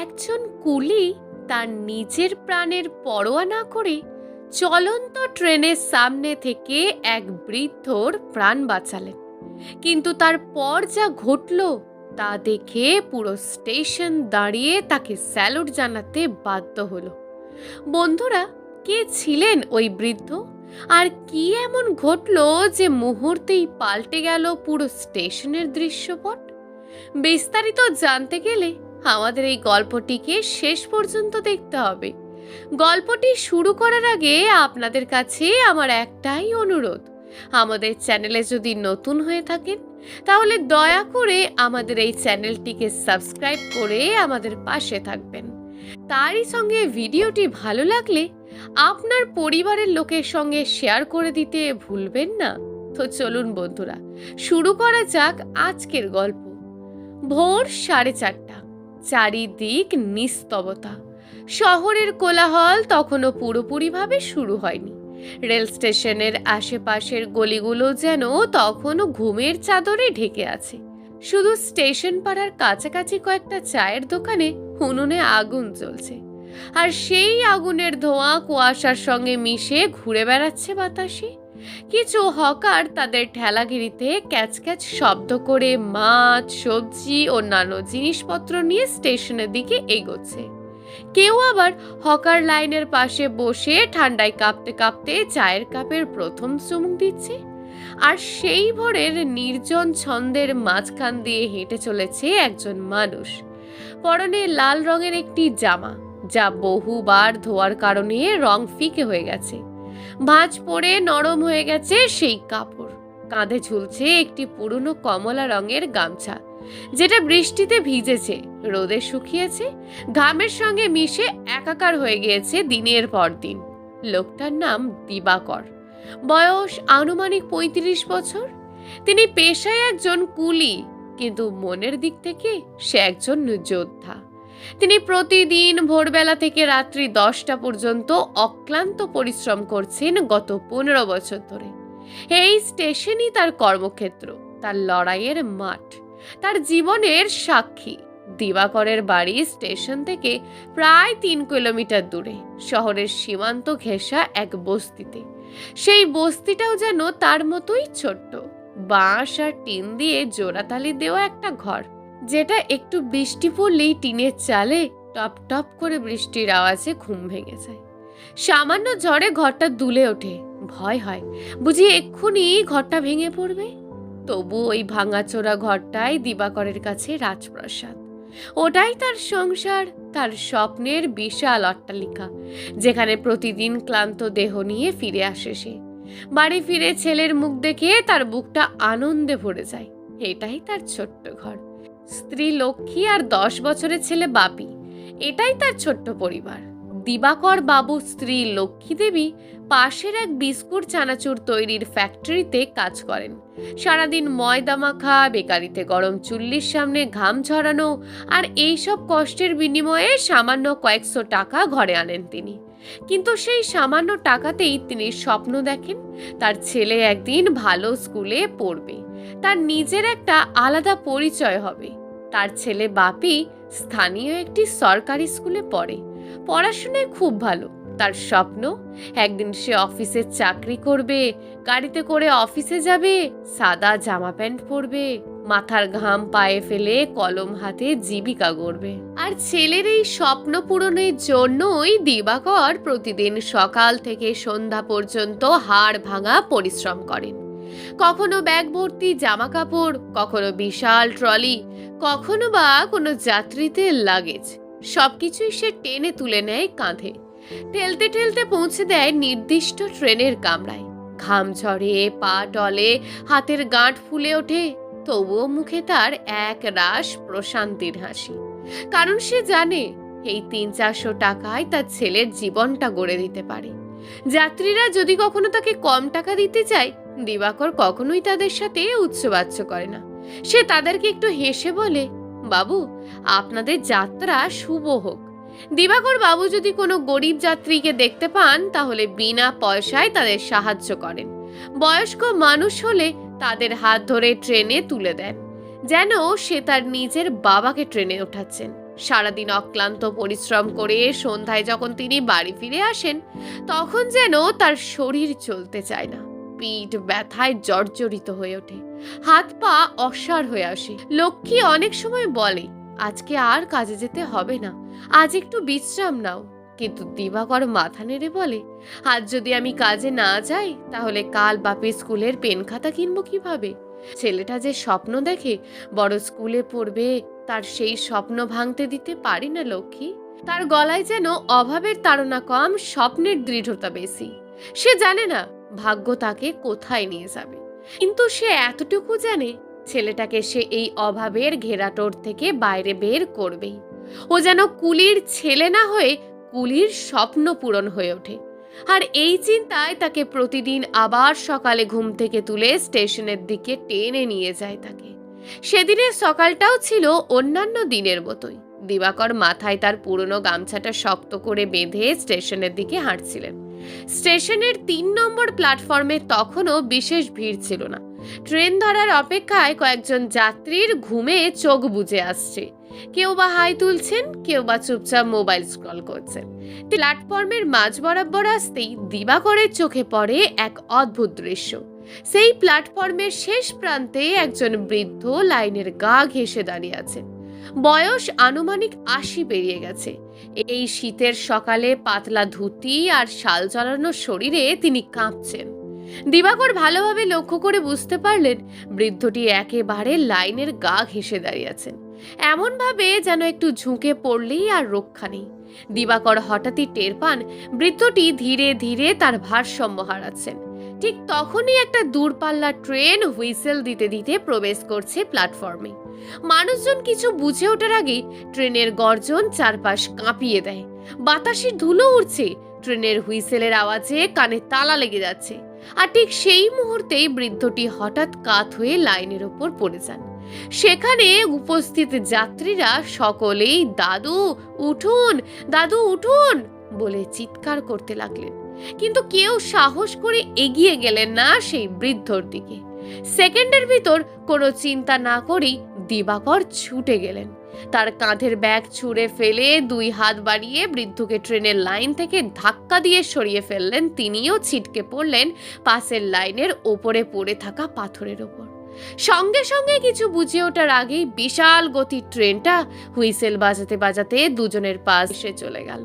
একজন কুলি তার নিজের প্রাণের পরোয়া না করে চলন্ত ট্রেনের সামনে থেকে এক বৃদ্ধর প্রাণ বাঁচালেন। কিন্তু তার পর যা ঘটল তা দেখে পুরো স্টেশন দাঁড়িয়ে তাকে স্যালুট জানাতে বাধ্য হলো। বন্ধুরা, কে ছিলেন ওই বৃদ্ধ? আর কি এমন ঘটলো যে মুহূর্তেই পাল্টে গেল পুরো স্টেশনের দৃশ্যপট? বিস্তারিত জানতে গেলে আমাদের এই গল্পটিকে শেষ পর্যন্ত দেখতে হবে। গল্পটি শুরু করার আগে আপনাদের কাছে আমার একটাই অনুরোধ। আমাদের চ্যানেলে যদি নতুন হয়ে থাকেন, তাহলে দয়া করে আমাদের এই চ্যানেলটিকে সাবস্ক্রাইব করে আমাদের পাশে থাকবেন। তারই সঙ্গে ভিডিওটি ভালো লাগলে আপনার পরিবারের লোকের সঙ্গে শেয়ার করে দিতে ভুলবেন না। তো চলুন বন্ধুরা, শুরু করা যাক আজকের গল্প। ভোর সাড়ে চারটা। চারিদিক নিস্তবতা। শহরের কোলাহল তখনও পুরোপুরিভাবে শুরু হয়নি। রেল স্টেশনের আশেপাশের গলিগুলো যেন তখনও ঘুমের চাদরে ঢেকে আছে। শুধু স্টেশন পাড়ার কাছাকাছি কয়েকটা চায়ের দোকানে উনুনে আগুন জ্বলছে। আর সেই আগুনের ধোঁয়া কুয়াশার সঙ্গে মিশে ঘুরে বেড়াচ্ছে বাতাসে। কিছু হকার তাদের ঠেলাগিরিতে ক্যাচ ক্যাচ শব্দ করে মাছ, সবজি ও অন্যান্য জিনিসপত্র নিয়ে স্টেশনের দিকে এগোচ্ছে। কেউ আবার হকার লাইনের পাশে বসে ঠান্ডায় কাঁপতে কাঁপতে চায়ের কাপের প্রথম চুমুক দিচ্ছে। আর সেই ভোরের নির্জন ছন্দের মাঝখান দিয়ে হেঁটে চলেছে একজন মানুষ। পরনে লাল রঙের একটি জামা, যা বহুবার ধোয়ার কারণে রং ফিকে হয়ে গেছে। ভাঁজ পড়ে নরম হয়ে গেছে সেই কাপড়। কাঁধে ঝুলছে একটি পুরনো কমলা রঙের গামছা, যেটা বৃষ্টিতে ভিজেছে, রোদে শুকিয়েছে, ঘামের সঙ্গে মিশে একাকার হয়ে গিয়েছে দিনের পর দিন। লোকটার নাম দিবাকর। বয়স আনুমানিক পঁয়ত্রিশ বছর। তিনি পেশায় একজন কুলি, কিন্তু মনের দিক থেকে সে একজন যোদ্ধা। তিনি প্রতিদিন ভোরবেলা থেকে রাত্রি দশটা পর্যন্ত অক্লান্ত পরিশ্রম করছেন গত পনেরো বছর ধরে। এই স্টেশনই তার কর্মক্ষেত্র, তার লড়াইয়ের মাঠ, তার জীবনের সাক্ষী। দিবাকরের বাড়ি স্টেশন থেকে প্রায় তিন কিলোমিটার দূরে, শহরের সীমান্ত ঘেঁষা এক বস্তিতে। সেই বস্তিটাও যেন তার মতোই ছোট্ট। বাঁশ আর টিন দিয়ে জোড়াতালি দেওয়া একটা ঘর। যেটা একটু বৃষ্টি পড়লেই টিনের চালে টপ টপ করে বৃষ্টির আওয়াজে ঘুম ভেঙে যায়। সামান্য ঝড়ে ঘরটা দুলে ওঠে। ভয় হয়, বুঝি এক্ষুনি ঘরটা ভেঙে পড়বে? তবু ওই ভাঙাচোরা ঘরটাই দিবাকরের কাছে রাজপ্রাসাদ। ওটাই তার সংসার, তার স্বপ্নের বিশাল অট্টালিকা, যেখানে প্রতিদিন ক্লান্ত দেহ নিয়ে ফিরে আসে সে। বাড়ি ফিরে ছেলের মুখ দেখে তার বুকটা আনন্দে ভরে যায়। এটাই তার ছোট্ট ঘর। স্ত্রী লক্ষ্মী আর দশ বছরের ছেলে বাপি। এটাই তার ছোট্ট পরিবার। দিবাকর বাবু, স্ত্রী লক্ষ্মী দেবী পাশের এক বিস্কুট চানাচুর তৈরির ফ্যাক্টরিতে কাজ করেন। সারাদিন ময়দা মাখা বেকারিতে গরম চুল্লির সামনে ঘাম ঝরানো আর এইসব কষ্টের বিনিময়ে সামান্য কয়েকশো টাকা ঘরে আনেন তিনি। কিন্তু সেই সামান্য টাকাতেই তিনি স্বপ্ন দেখেন, তার ছেলে একদিন ভালো স্কুলে পড়বে। তার নিজের একটা আলাদা পরিচয় হবে। তার ছেলে বাপি স্থানীয় একটি সরকারি স্কুলে পড়ে। পড়াশোনায় খুব ভালো। তার স্বপ্ন, একদিন সে অফিসে চাকরি করবে, গাড়িতে করে অফিসে যাবে, সাদা জামা প্যান্ট পরবে, মাথার ঘাম পায়ে ফেলে কলম হাতে জীবিকা গড়বে। আর ছেলের এই স্বপ্ন পূরণের জন্যই দিবাকর প্রতিদিন সকাল থেকে সন্ধ্যা পর্যন্ত হাড় ভাঙা পরিশ্রম করেন। কখনো ব্যাগ ভর্তি জামা কাপড় কখনো বিশাল ট্রলি কখনো বা কোনো যাত্রীদের লাগেজ। সবকিছুই সে টেনে তুলে নেয় কাঁধে। ঠেলতে ঠেলতে পৌঁছে দেয় নির্দিষ্ট ট্রেনের কামরায়। ঘাম ঝরে, পা টলে হাতের গাঁট ফুলে ওঠে, তবুও মুখে তার এক রাস প্রশান্তির হাসি। কারণ সে জানে, এই তিন চারশো টাকায় তার ছেলের জীবনটা গড়ে দিতে পারে। যাত্রীরা যদি কখনো তাকে কম টাকা দিতে চায়, দিবাকর কখনোই তাদের সাথে উচ্চবাচ্য করে না। সে তাদেরকে একটু হেসে বলে, বাবু, আপনাদের যাত্রা শুভ হোক। দিবাকর বাবু যদি কোনো গরিব যাত্রীকে দেখতে পান, তাহলে বিনা পয়সায় তাদের সাহায্য করেন। বয়স্ক মানুষ হলে তাদের হাত ধরে ট্রেনে তুলে দেন। যেন সে তার নিজের বাবাকে ট্রেনে ওঠাচ্ছেন সারাদিন অক্লান্ত পরিশ্রম করে সন্ধ্যায় যখন তিনি বাড়ি ফিরে আসেন, তখন যেন তার শরীর চলতে চায় না। পিঠ ব্যথায় জর্জরিত হয়ে ওঠে। হাত পা অসার হয়ে আসে। লক্ষ্মী অনেক সময় বলে, আজকে আর কাজে যেতে হবে না। আজ একটু বিশ্রাম নাও। কিন্তু দিবাকর মাথা নেড়ে বলে, আজ যদি আমি কাজে না যাই, তাহলে কাল বাপের স্কুলের পেন খাতা কিনবো কীভাবে? ছেলেটা যে স্বপ্ন দেখে, বড় স্কুলে পড়বে, তার সেই স্বপ্ন ভাঙতে দিতে পারি না লক্ষ্মী। তার গলায় যেন অভাবের তাড়না কম, স্বপ্নের দৃঢ়তা বেশি। সে জানে না ভাগ্য তাকে কোথায় নিয়ে যাবে? কিন্তু সে এতটুকু জানে ছেলেটাকে সে এই অভাবের ঘেরাটোর থেকে বাইরে বের করবেই। ও যেন কুলির ছেলে না হয়ে কুলির স্বপ্ন পূরণ হয়ে ওঠে। আর এই চিন্তায় তাকে প্রতিদিন আবার সকালে ঘুম থেকে তুলে স্টেশনের দিকে টেনে নিয়ে যায় তাকে। সেদিনের সকালটাও ছিল অন্যান্য দিনের মতোই। দিবাকর মাথায় তার পুরনো গামছাটা শক্ত করে বেঁধে স্টেশনের দিকে হাঁটছিলেন। স্টেশনের তিন নম্বর প্ল্যাটফর্মে তখনও বিশেষ ভিড় ছিল না। ট্রেন ধরার অপেক্ষায় কয়েকজন যাত্রীর ঘুমে চোখ বুজে আসছে। কেউ বা হাই তুলছেন, কেউ বা চুপচাপ মোবাইল স্ক্রল করছেন। প্ল্যাটফর্মের মাঝ বরাবর আসতেই দিবাকরের চোখে পড়ে এক অদ্ভুত দৃশ্য। সেই প্ল্যাটফর্মের শেষ প্রান্তে একজন বৃদ্ধ লাইনের গা ঘেঁষে দাঁড়িয়ে আছেন। বয়স আনুমানিক আশি পেরিয়ে গেছে। এই শীতের সকালে পাতলা ধুতি আর শাল জড়ানো শরীরে তিনি কাঁপছেন। দিবাকর ভালোভাবে লক্ষ্য করে বুঝতে পারলেন, বৃদ্ধটি একেবারে লাইনের গা ঘেঁষে দাঁড়িয়ে আছেন। এমনভাবে যেন একটু ঝুঁকে পড়লেই আর রক্ষা নেই। দিবাকর হঠাৎই টের পান, বৃদ্ধটি ধীরে ধীরে তার ভারসাম্য হারাচ্ছেন। ঠিক তখনই একটা দূরপাল্লা ট্রেন হুইসেল দিতে দিতে প্রবেশ করছে প্ল্যাটফর্মে। মানুষজন কিছু বুঝে ওঠার আগেই ট্রেনের গর্জন চারপাশ কাঁপিয়ে দেয়। বাতাসে ধুলো উড়ছে, ট্রেনের হুইসেলের আওয়াজে কানে তালা লেগে যাচ্ছে। আর ঠিক সেই মুহূর্তেই বৃদ্ধটি হঠাৎ কাত হয়ে লাইনের ওপর পড়ে যান। সেখানে উপস্থিত যাত্রীরা সকলেই, দাদু, উঠুন দাদু, উঠুন! বলে চিৎকার করতে লাগলেন। কিন্তু কেউ সাহস করে এগিয়ে গেলেন না সেই বৃদ্ধর দিকে। সেকেন্ডের ভিতর কোনো চিন্তা না করেই দিবাকর ছুটে গেলেন। তার কাঁধের ব্যাগ ছুঁড়ে ফেলে দুই হাত বাড়িয়ে বৃদ্ধকে ট্রেনের লাইন থেকে ধাক্কা দিয়ে সরিয়ে ফেললেন। তিনিও ছিটকে পড়লেন পাশের লাইনের ওপরে পড়ে থাকা পাথরের ওপর। সঙ্গে সঙ্গে কিছু বুঝে ওঠার আগেই বিশাল গতির ট্রেনটা হুইসেল বাজাতে বাজাতে দুজনের পাশ এসে চলে গেল।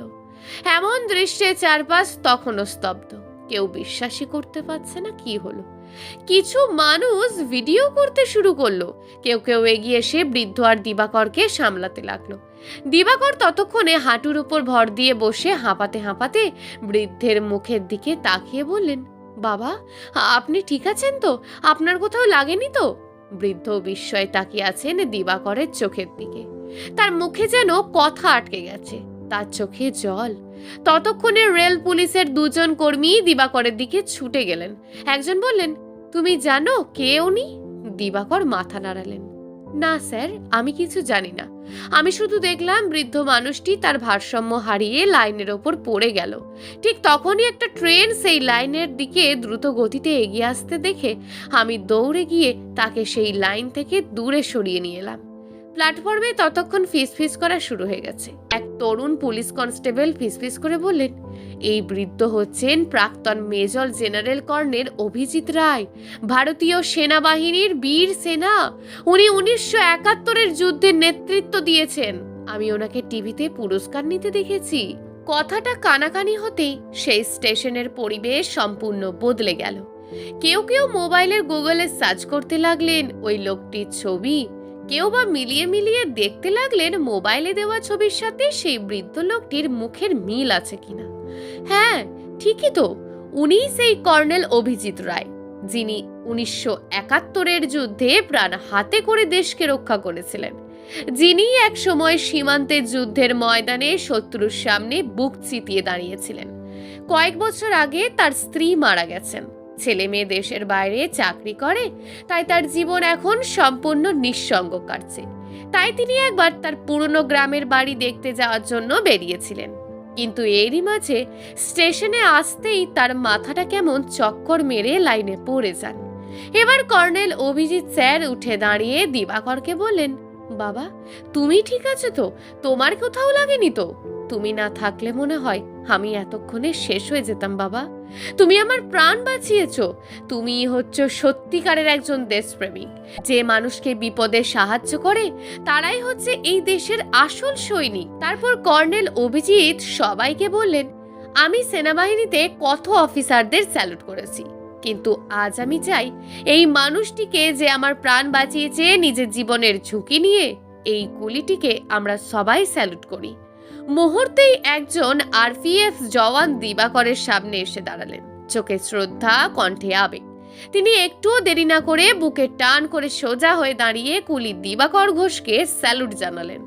এমন দৃশ্যে চারপাশ তখনও স্তব্ধ। কেউ বিশ্বাসই করতে পারছে না কি হলো। কিছু মানুষ ভিডিও করতে শুরু করল। কেউ কেউ এগিয়ে এসে বৃদ্ধ আর দিবাকরকে সামলাতে লাগল। দিবাকর ততক্ষণে হাঁটুর উপর ভর দিয়ে বসে হাঁপাতে হাঁপাতে বৃদ্ধের মুখের দিকে তাকিয়ে বললেন, বাবা, আপনি ঠিক আছেন তো? আপনার কোথাও লাগেনি তো? বৃদ্ধ বিস্ময়ে তাকিয়ে আছেন দিবাকরের চোখের দিকে। তার মুখে যেন কথা আটকে গেছে। তার চোখে জল। ততক্ষণে রেল পুলিশের দুজন কর্মী দিবাকরের দিকে ছুটে গেলেন। একজন বললেন, তুমি জানো কে উনি? দিবাকর মাথা নাড়ালেন। না, স্যার, আমি কিছু জানি না। আমি শুধু দেখলাম বৃদ্ধ মানুষটি তার ভারসাম্য হারিয়ে লাইনের ওপর পড়ে গেল। ঠিক তখনই একটা ট্রেন সেই লাইনের দিকে দ্রুত গতিতে এগিয়ে আসতে দেখে আমি দৌড়ে গিয়ে তাকে সেই লাইন থেকে দূরে সরিয়ে নিয়ে এলাম। প্ল্যাটফর্মে ততক্ষণ ফিসফিস করা শুরু হয়ে গেছে। তরুণ পুলিশ কনস্টেবল ফিসফিস করে বললেন, এই বৃদ্ধ হচ্ছেন প্রাক্তন major general colonel Abhijit Roy, ভারতীয় সেনাবাহিনীর বীর সেনা। উনি উনিশশো একাত্তরের যুদ্ধে নেতৃত্ব দিয়েছেন। আমি ওনাকে টিভিতে পুরস্কার নিতে দেখেছি। কথাটা কানাকানি হতেই সেই স্টেশনের পরিবেশ সম্পূর্ণ বদলে গেল। কেউ কেউ মোবাইলের গুগলে সার্চ করতে লাগলেন, ওই লোকটির ছবি কেউ বা মিলিয়ে মিলিয়ে দেখতে লাগলেন মোবাইলে দেওয়া ছবির সাথে সেই বৃদ্ধ লোকটির মুখের মিল আছে কিনা। হ্যাঁ ঠিকই তো। উনিই সেই কর্নেল অভিজিৎ রায়, যিনি উনিশশো একাত্তরের যুদ্ধে প্রাণ হাতে করে দেশকে রক্ষা করেছিলেন। যিনি এক সময় সীমান্তের যুদ্ধের ময়দানে শত্রুর সামনে বুক চিতিয়ে দাঁড়িয়েছিলেন। কয়েক বছর আগে তার স্ত্রী মারা গেছেন। ছেলে মেয়ে দেশের বাইরে চাকরি করে, তাই তার জীবন এখন সম্পূর্ণ নিঃসঙ্গ কাটছে। তাই তিনি একবার তার পুরনো গ্রামের বাড়ি দেখতে যাওয়ার জন্য বেরিয়েছিলেন। কিন্তু এরই মাঝে স্টেশনে আসতেই তার মাথাটা কেমন চক্কর মেরে লাইনে পড়ে যান। এবার কর্নেল অভিজিৎ স্যার উঠে দাঁড়িয়ে দিবাকরকে বললেন, বাবা, তুমি ঠিক আছে তো? তোমার কোথাও লাগেনি তো? তুমি না থাকলে মনে হয় আমি এতক্ষণে শেষ হয়ে যেতাম, বাবা। তুমি আমার প্রাণ বাঁচিয়েছ। তুমি হচ্ছ সত্যিকারের একজন দেশপ্রেমিক। যে মানুষকে বিপদে সাহায্য করে, তারাই হচ্ছে এই দেশের আসল সৈনিক। তারপর কর্নেল অভিজিৎ সবাইকে বললেন, আমি সেনাবাহিনীতে কত অফিসারদের স্যালুট করেছি। কিন্তু আজ আমি চাই এই মানুষটিকে যে আমার প্রাণ বাঁচিয়েছে নিজের জীবনের ঝুঁকি নিয়ে, এই গুলিটিকে আমরা সবাই স্যালুট করি। মুহূর্তেই একজন আরপিএফ জওয়ান দিবাকরের সামনে এসে দাঁড়ালেন। চোখে শ্রদ্ধা, কণ্ঠে আবেগ। তিনি একটুও দেরি না করে বুকে টান করে সোজা হয়ে দাঁড়িয়ে কুলি দিবাকর ঘোষকে স্যালুট জানালেন।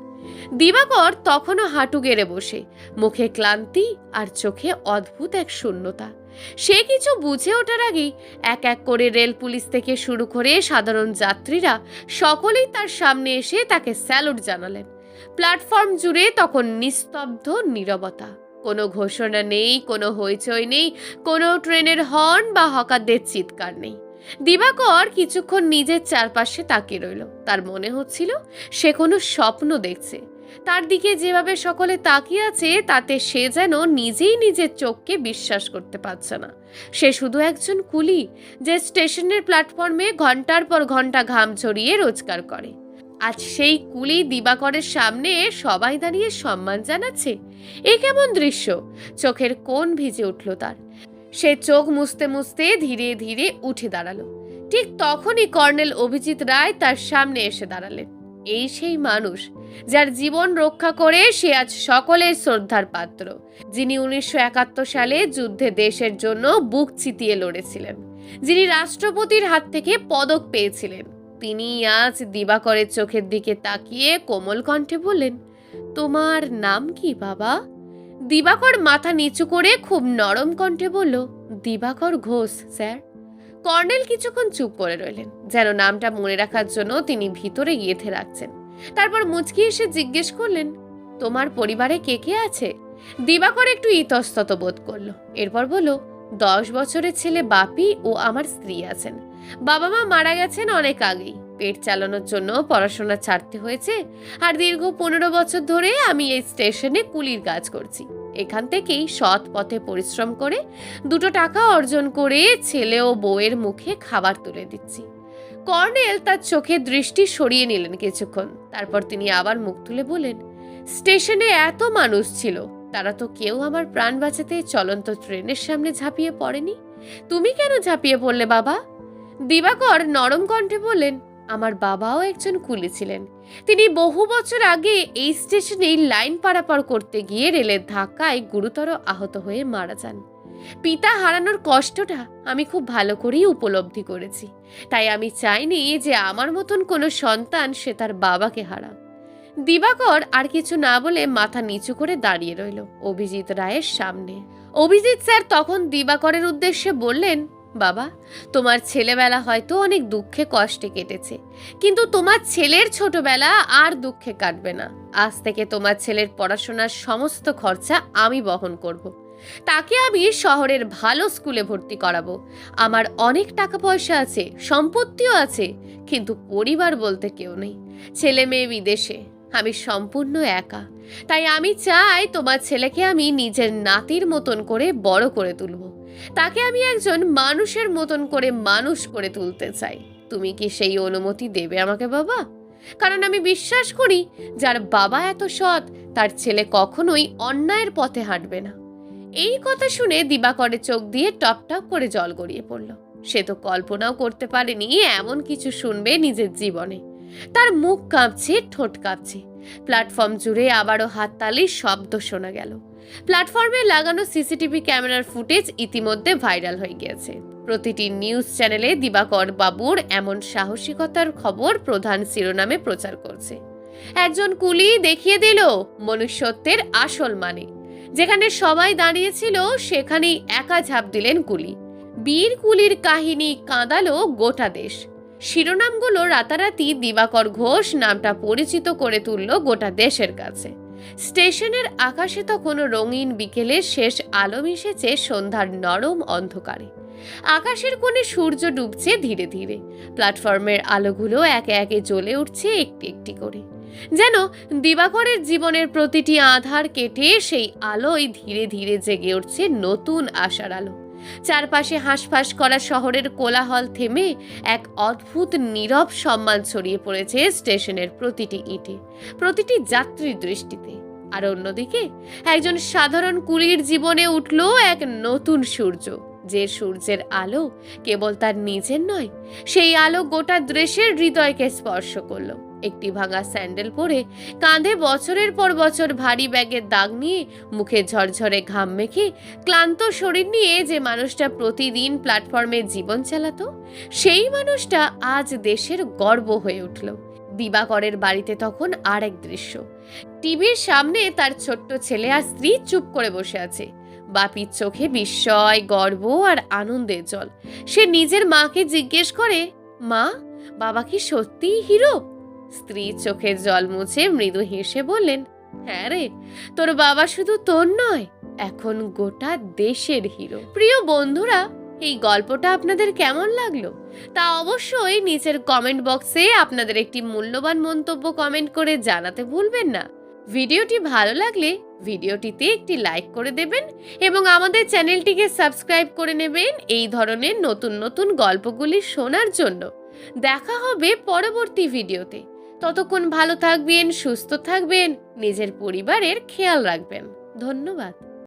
দিবাকর তখনও হাঁটু গেড়ে বসে। মুখে ক্লান্তি আর চোখে অদ্ভুত এক শূন্যতা। সে কিছু বুঝে ওঠার আগেই এক এক করে রেল পুলিশ থেকে শুরু করে সাধারণ যাত্রীরা সকলেই তার সামনে এসে তাকে স্যালুট জানালেন। প্ল্যাটফর্ম জুড়ে তখন নিস্তব্ধ নীরবতা। কোনো ঘোষণা নেই, কোনো হইচই নেই, কোনো ট্রেনের হর্ন বা হকারদের চিৎকার নেই। দিবাকর কিছুক্ষণ নিজের চারপাশে তাকিয়ে রইল। তার মনে হচ্ছিল সে কোনো স্বপ্ন দেখছে। তার দিকে যেভাবে সকলে তাকিয়ে আছে, তাতে সে যেন নিজেই নিজের চোখকে বিশ্বাস করতে পারছে না। সে শুধু একজন কুলি, যে স্টেশনের প্ল্যাটফর্মে ঘণ্টার পর ঘণ্টা ঘাম ঝরিয়ে রোজগার করে। আজ সেই কুলি দিবাকরের সামনে সবাই দাঁড়িয়ে সম্মান জানাচ্ছে। এ কেমন দৃশ্য? চোখের কোন ভিজে উঠল তার। সে চোখ মুছতে মুছতে ধীরে ধীরে উঠে দাঁড়াল। ঠিক তখনই কর্নেল অভিজিৎ রায় তার সামনে এসে দাঁড়ালেন। এই সেই মানুষ যার জীবন রক্ষা করে সে আজ সকলের শ্রদ্ধার পাত্র, যিনি উনিশশো একাত্তর সালে যুদ্ধে দেশের জন্য বুক চিতিয়ে লড়েছিলেন, যিনি রাষ্ট্রপতির হাত থেকে পদক পেয়েছিলেন। তিনি আজ দিবাকরের চোখের দিকে তাকিয়ে কোমল কণ্ঠে বললেন, তোমার নাম কি, বাবা? দিবাকর মাথা নিচু করে খুব নরম কণ্ঠে বলল, দিবাকর ঘোষ, স্যার। কর্নেল কিছুক্ষণ চুপ করে রইলেন, যেন নামটা মনে রাখার জন্য তিনি ভিতরে গেঁথে রাখছেন। তারপর মুচকি এসে জিজ্ঞেস করলেন, তোমার পরিবারে কে কে আছে? দিবাকর একটু ইতস্তত বোধ করল, এরপর বলল, দশ বছরের ছেলে বাপি ও আমার স্ত্রী আছেন। বাবা মা মারা গেছেন অনেক আগেই। পেট চালানোর জন্য পড়াশোনা ছাড়তে হয়েছে। আর দীর্ঘ পনেরো বছর ধরে আমি এই স্টেশনে কুলির কাজ করছি। এখান থেকেই সৎ পথে পরিশ্রম করে দুটো টাকা অর্জন করে ছেলে ও বউয়ের মুখে খাবার তুলে দিচ্ছি। কর্নেল তার চোখে দৃষ্টি সরিয়ে নিলেন কিছুক্ষণ। তারপর তিনি আবার মুখ তুলে বলেন স্টেশনে এত মানুষ ছিল। তারা তো কেউ আমার প্রাণ বাঁচাতে চলন্ত ট্রেনের সামনে ঝাঁপিয়ে পড়েনি। তুমি কেন ঝাঁপিয়ে পড়লে বাবা? দিবাকর নরম কণ্ঠে বললেন, আমার বাবাও একজন কুলি ছিলেন। তিনি বহু বছর আগে এই স্টেশনে লাইন পারাপার করতে গিয়ে রেলের ধাক্কায় গুরুতর আহত হয়ে মারা যান। পিতা হারানোর কষ্টটা আমি খুব ভালো করেই উপলব্ধি করেছি। তাই আমি চাইনি যে আমার মতন কোনো সন্তান সে তার বাবাকে হারা দিবাকর আর কিছু না বলে মাথা নিচু করে দাঁড়িয়ে রইল অভিজিৎ রায়ের সামনে। অভিজিৎ স্যার তখন দিবাকরের উদ্দেশ্যে বললেন বাবা, তোমার ছেলেবেলা হয়তো অনেক দুঃখে কষ্টে কেটেছে, কিন্তু তোমার ছেলের ছোটবেলা আর দুঃখে কাটবে না। আজ থেকে তোমার ছেলের পড়াশোনার সমস্ত খরচা আমি বহন করব। তাকে আমি শহরের ভালো স্কুলে ভর্তি করাবো। আমার অনেক টাকা পয়সা আছে, সম্পত্তিও আছে, কিন্তু পরিবার বলতে কেউ নেই। ছেলে মেয়ে বিদেশে আমি সম্পূর্ণ একা। তাই আমি চাই তোমার ছেলেকে আমি নিজের নাতির মতন করে বড় করে তুলব। তাকে আমি একজন মানুষের মতন করে মানুষ করে তুলতে চাই। তুমি কি সেই অনুমতি দেবে আমাকে বাবা? কারণ আমি বিশ্বাস করি, যার বাবা এত সৎ, তার ছেলে কখনোই অন্যায়ের পথে হাঁটবে না। এই কথা শুনে দিবাকরের চোখ দিয়ে টপ টপ করে জল গড়িয়ে পড়ল। সে তো কল্পনাও করতে পারেনি এমন কিছু শুনবে নিজের জীবনে। তার মুখ কাঁপছে, ঠোঁট কাঁপছে। প্ল্যাটফর্ম জুড়ে আবারও হাততালির শব্দ শোনা গেল। প্ল্যাটফর্মে লাগানো সিসিটিভি ক্যামেরার ফুটেজ ইতিমধ্যে ভাইরাল হয়ে গিয়েছে। প্রতিটি নিউজ চ্যানেলে দিবাকর বাবুর এমন সাহসিকতার খবর প্রধান শিরোনামে প্রচার করছে। একজন কুলি দেখিয়ে দিল, মনুষ্যত্বের আসল মানে। যেখানে সবাই দাঁড়িয়েছিল, সেখানেই একা ঝাঁপ দিলেন কুলি। বীর কুলির কাহিনী কাঁদালো গোটা দেশ। শিরোনামগুলো রাতারাতি দিবাকর ঘোষ নামটা পরিচিত করে তুলল গোটা দেশের কাছে। স্টেশনের আকাশে তখন রঙিন বিকেলের শেষ আলো মিশেছে সন্ধ্যার নরম অন্ধকারে। আকাশের কোণে সূর্য ডুবছে ধীরে ধীরে। প্ল্যাটফর্মের আলোগুলো একে একে জ্বলে উঠছে একটি একটি করে। যেন দিবাকরের জীবনের প্রতিটি আধার কেটে সেই আলোয় ধীরে ধীরে জেগে উঠছে নতুন আশার আলো। চারপাশে হাঁসফাঁস করা শহরের কোলাহল থেমে এক অদ্ভুত নীরব সম্মান ছড়িয়ে পড়েছে স্টেশনের প্রতিটি ইটে, প্রতিটি যাত্রীর দৃষ্টিতে। আর অন্যদিকে, একজন সাধারণ কুলির জীবনে উঠল এক নতুন সূর্য, যে সূর্যের আলো কেবল তার নিজের নয়, সেই আলো গোটা দেশের হৃদয়কে স্পর্শ করল। একটি ভাঙা স্যান্ডেল পরে কাঁধে বছরের পর বছর ভারী ব্যাগের দাগ নিয়ে মুখে ঝরঝরে ঘাম মেখে ক্লান্ত শরীর নিয়ে যে মানুষটা প্রতিদিন প্ল্যাটফর্মে জীবন চালাতো, সেই মানুষটা আজ দেশের গর্ব হয়ে উঠল। দিবাকরের বাড়িতে তখন আর এক দৃশ্য। টিভির সামনে তার ছোট্ট ছেলে আর স্ত্রী চুপ করে বসে আছে। বাপির চোখে বিস্ময়, গর্ব আর আনন্দের জল। সে নিজের মাকে জিজ্ঞেস করে, মা, বাবা কি সত্যিই হিরো? স্ত্রী চোখের জল মুছে মৃদু হেসে বললেন হ্যাঁ রে, তোর বাবা শুধু তোর নয়, এখন গোটা দেশের হিরো। প্রিয় বন্ধুরা, এই গল্পটা আপনাদের কেমন লাগল? তা অবশ্যই নিচের কমেন্ট বক্সে আপনাদের একটি মূল্যবান মন্তব্য কমেন্ট করে জানাতে ভুলবেন না। ভিডিওটি ভালো লাগলে ভিডিওটিতে একটি লাইক করে দেবেন এবং আমাদের চ্যানেলটিকে সাবস্ক্রাইব করে নেবেন এই ধরনের নতুন নতুন গল্পগুলি শোনার জন্য। দেখা হবে পরবর্তী ভিডিওতে। ততক্ষণ ভালো থাকবেন সুস্থ থাকবেন নিজের পরিবারের খেয়াল রাখবেন। ধন্যবাদ।